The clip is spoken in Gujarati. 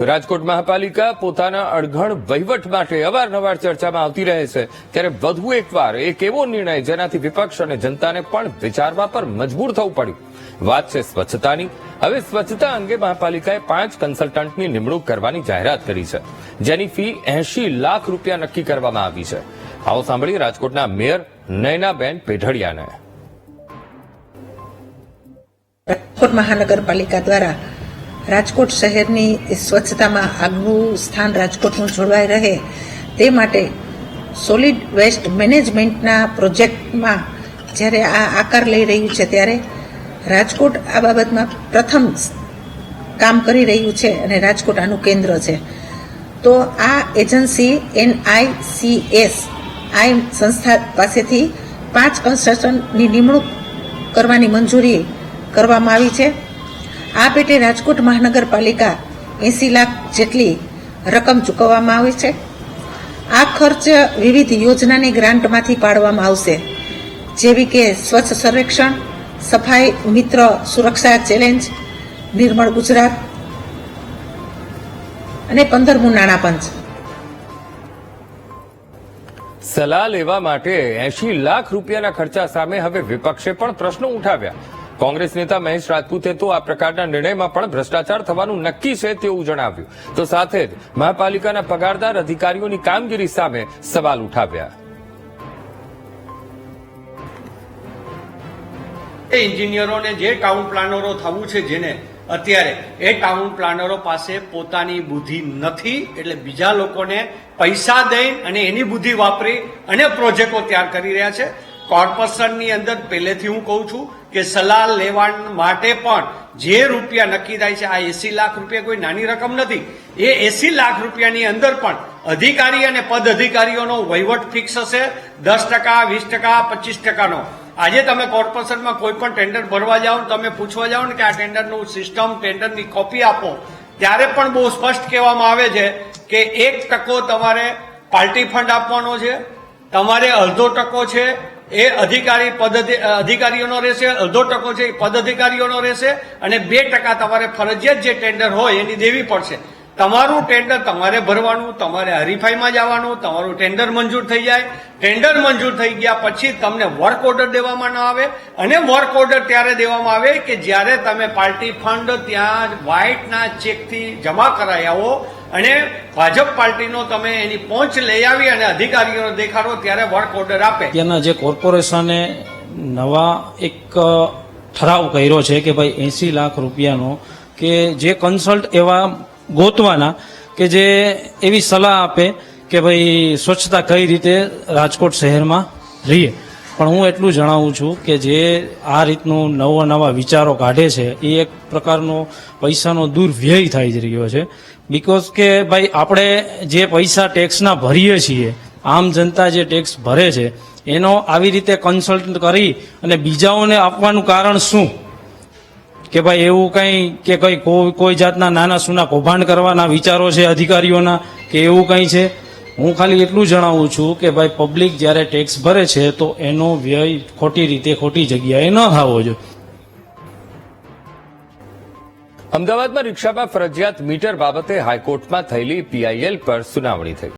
રાજકોટ મહાપાલિકા પોતાના અણઘડ વહીવટ માટે અવારનવાર ચર્ચામાં આવતી રહે છે. ત્યારે વધુ એકવાર એક એવો નિર્ણય જેનાથી વિપક્ષ અને જનતાને પણ વિચારવા પર મજબૂર થવું પડ્યું. વાત છે સ્વચ્છતાની. હવે સ્વચ્છતા અંગે મહાપાલિકાએ પાંચ કન્સલ્ટન્ટની નિમણૂક કરવાની જાહેરાત કરી છે. જેની ફી એંશી લાખ રૂપિયા નક્કી કરવામાં આવી છે. આવો સાંભળીએ રાજકોટના મેયર નયનાબેન પેઢડિયાને. રાજકોટ મહાનગરપાલિકા દ્વારા રાજકોટ શહેરની સ્વચ્છતામાં આગવું સ્થાન રાજકોટનું જળવાઈ રહે તે માટે સોલિડ વેસ્ટ મેનેજમેન્ટના પ્રોજેક્ટમાં જ્યારે આ આકાર લઈ રહ્યું છે ત્યારે રાજકોટ આ બાબતમાં પ્રથમ કામ કરી રહ્યું છે અને રાજકોટ આનું કેન્દ્ર છે. તો આ એજન્સી એનઆઈસીએસ આઈ સંસ્થા પાસેથી પાંચ કન્સ્ટ્રક્શનની નિમણૂક કરવાની મંજૂરી કરવામાં આવી છે. આ પેટે રાજકોટ મહાનગરપાલિકા એસી લાખ જેટલી રકમ ચૂકવવામાં આવી છે. આ ખર્ચ વિવિધ યોજનાની ગ્રાન્ટમાંથી પાડવામાં આવશે. જેવી કે સ્વચ્છ સર્વેક્ષણ, સફાઈ, મિત્ર સુરક્ષા ચેલેન્જ, નિર્મળ ગુજરાત અને પંદરમું નાણાં પંચ સલાહ લેવા માટે એંશી લાખ રૂપિયાના ખર્ચા સામે હવે વિપક્ષે પણ પ્રશ્નો ઉઠાવ્યા. કોંગ્રેસ નેતા મહેશ રાજપૂતે તો આ પ્રકારના નિર્ણયમાં પણ ભ્રષ્ટાચાર થવાનું નક્કી છે તેવું જણાવ્યું. તો સાથે જ મહાપાલિકાના પગારદાર અધિકારીઓની કામગીરી સામે સવાલ ઉઠાવ્યા. એન્જિનિયરોને જે ટાઉન પ્લાનરો થવું છે જેને અત્યારે એ ટાઉન પ્લાનરો પાસે પોતાની બુદ્ધિ નથી, એટલે બીજા લોકોને પૈસા દઈ અને એની બુદ્ધિ વાપરી અને પ્રોજેક્ટો તૈયાર કરી રહ્યા છે. કોર્પોરેશનની અંદર પહેલેથી હું કહું છું કે સલાહ લેવા માટે પણ જે રૂપિયા નક્કી થાય છે, આ એસી લાખ રૂપિયા કોઈ નાની રકમ નથી. એ એસી લાખ રૂપિયાની અંદર પણ અધિકારી અને પદ અધિકારીઓનો વહીવટ ફિક્સ હશે. દસ ટકા, વીસ ટકા, પચીસ ટકાનો. આજે તમે કોર્પોરેશનમાં કોઈ પણ ટેન્ડર ભરવા જાઓ તમે પૂછવા જાઓ ને કે આ ટેન્ડરનું સિસ્ટમ, ટેન્ડરની કોપી આપો, ત્યારે પણ બહુ સ્પષ્ટ કહેવામાં આવે છે કે એક ટકો તમારે પાર્ટી ફંડ આપવાનો છે, તમારે અડધો ટકો છે એ અધિકારી પદ અધિકારીઓનો રહેશે, અડધો ટકો છે એ પદ અધિકારીઓનો રહેશે, અને બે ટકા તમારે ફરજિયાત જે ટેન્ડર હોય એની દેવી પડશે. તમારું ટેન્ડર તમારે ભરવાનું, તમારે હરીફાઈમાં જવાનું, તમારું ટેન્ડર મંજૂર થઈ જાય. ટેન્ડર મંજૂર થઈ ગયા પછી તમને વર્ક ઓર્ડર દેવામાં ન આવે અને વર્ક ઓર્ડર ત્યારે દેવામાં આવે કે જ્યારે તમે પાર્ટી ફંડ ત્યાં વ્હાઇટના ચેકથી જમા કરાઈ આવો અને ભાજપ પાર્ટીનો તમે એની પહોંચ લઈ આવી અને અધિકારીઓને દેખાડો ત્યારે વર્ક ઓર્ડર આપે. ત્યાંના જે કોર્પોરેશને નવા એક ઠરાવ કર્યો છે કે ભાઈ એસી લાખ રૂપિયાનો કે જે કન્સલ્ટ એવા ગોતવાના કે જે એવી સલાહ આપે કે ભાઈ સ્વચ્છતા કઈ રીતે રાજકોટ શહેરમાં રહીએ. પણ હું એટલું જણાવું છું કે જે આ રીતનું નવા નવા વિચારો કાઢે છે, એ એક પ્રકારનો પૈસાનો દુર્વ્યય થઈ જ રહ્યો છે. બીકોઝ કે ભાઈ આપણે જે પૈસા ટેક્સના ભરીએ છીએ, આમ જનતા જે ટેક્સ ભરે છે, એનો આવી રીતે કન્સલ્ટ કરી અને બીજાઓને આપવાનું કારણ શું? કે ભાઈ એવું કંઈ કે કંઈ કોઈ કોઈ જાતના નાના સૂના કૌભાંડ કરવાના વિચારો છે અધિકારીઓના, કે એવું કંઈ છે? હું ખાલી એટલું જણાવું છું કે ભાઈ પબ્લિક જ્યારે ટેક્સ ભરે છે તો એનો વ્યય ખોટી રીતે ખોટી જગ્યાએ ન થવો જોઈએ. અમદાવાદમાં રિક્ષામાં ફરજિયાત મીટર બાબતે હાઈકોર્ટમાં થયેલી પીઆઈએલ પર સુનાવણી થઈ.